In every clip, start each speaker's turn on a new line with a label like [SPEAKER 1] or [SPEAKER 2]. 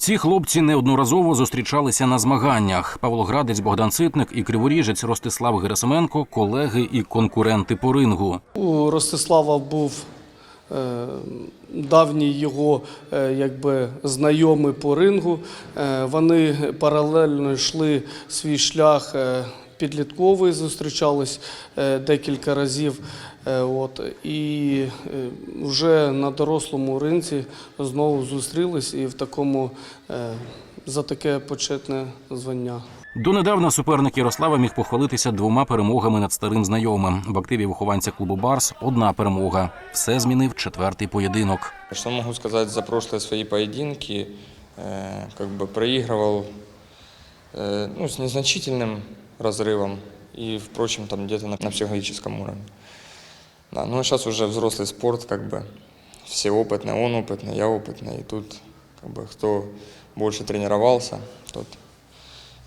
[SPEAKER 1] Ці хлопці неодноразово зустрічалися на змаганнях. Павлоградець Богдан Ситник і криворіжець Ростислав Герасименко колеги і конкуренти по рингу.
[SPEAKER 2] У Ростислава був е, давній його е, якби, знайомий по рингу. Е, вони паралельно йшли свій шлях е, підлітковий, зустрічались е, декілька разів. Е, От, і е, вже на дорослому ринці знову зустрілись і в такому е, за таке почетне звання.
[SPEAKER 1] Донедавна суперник Ярослава міг похвалитися двома перемогами над старим знайомим. В активі вихованця клубу Барс одна перемога. Все змінив четвертий поєдинок.
[SPEAKER 3] Что могу сказать за прошлые свои поединки? Э, как бы проигрывал э, ну, с незначительным разрывом и, впрочем, там где-то на, на психологическом уровне. Да, ну а сейчас уже взрослый спорт, как бы все опытные, он опытный, я опытный, и тут как бы кто больше тренировался, тот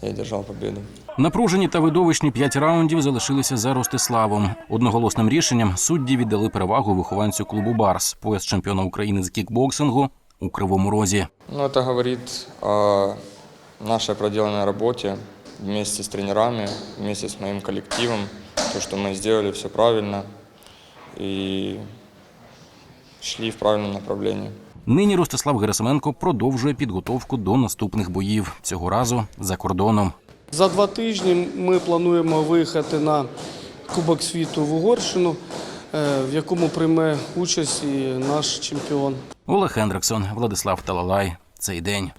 [SPEAKER 3] и одержал победу.
[SPEAKER 1] Напружені та видовищні п'ять раундів залишилися за Ростиславом. Одноголосним рішенням судді віддали перевагу вихованцю клубу Барс, пояс чемпіона України з кікбоксингу у Кривому Розі.
[SPEAKER 3] Ну, это говорит о нашей проделанной работе вместе с тренерами, вместе с моим коллективом, то, что мы сделали все правильно и шли в правильном направлении.
[SPEAKER 1] Нині Ростислав Герасименко продовжує підготовку до наступних боїв цього разу за кордоном.
[SPEAKER 2] За два тижні ми плануємо виїхати на Кубок світу в Угорщину, е, в якому прийме участь і наш чемпіон.
[SPEAKER 1] Олег Хендриксон, Владислав Талалай. Цей день.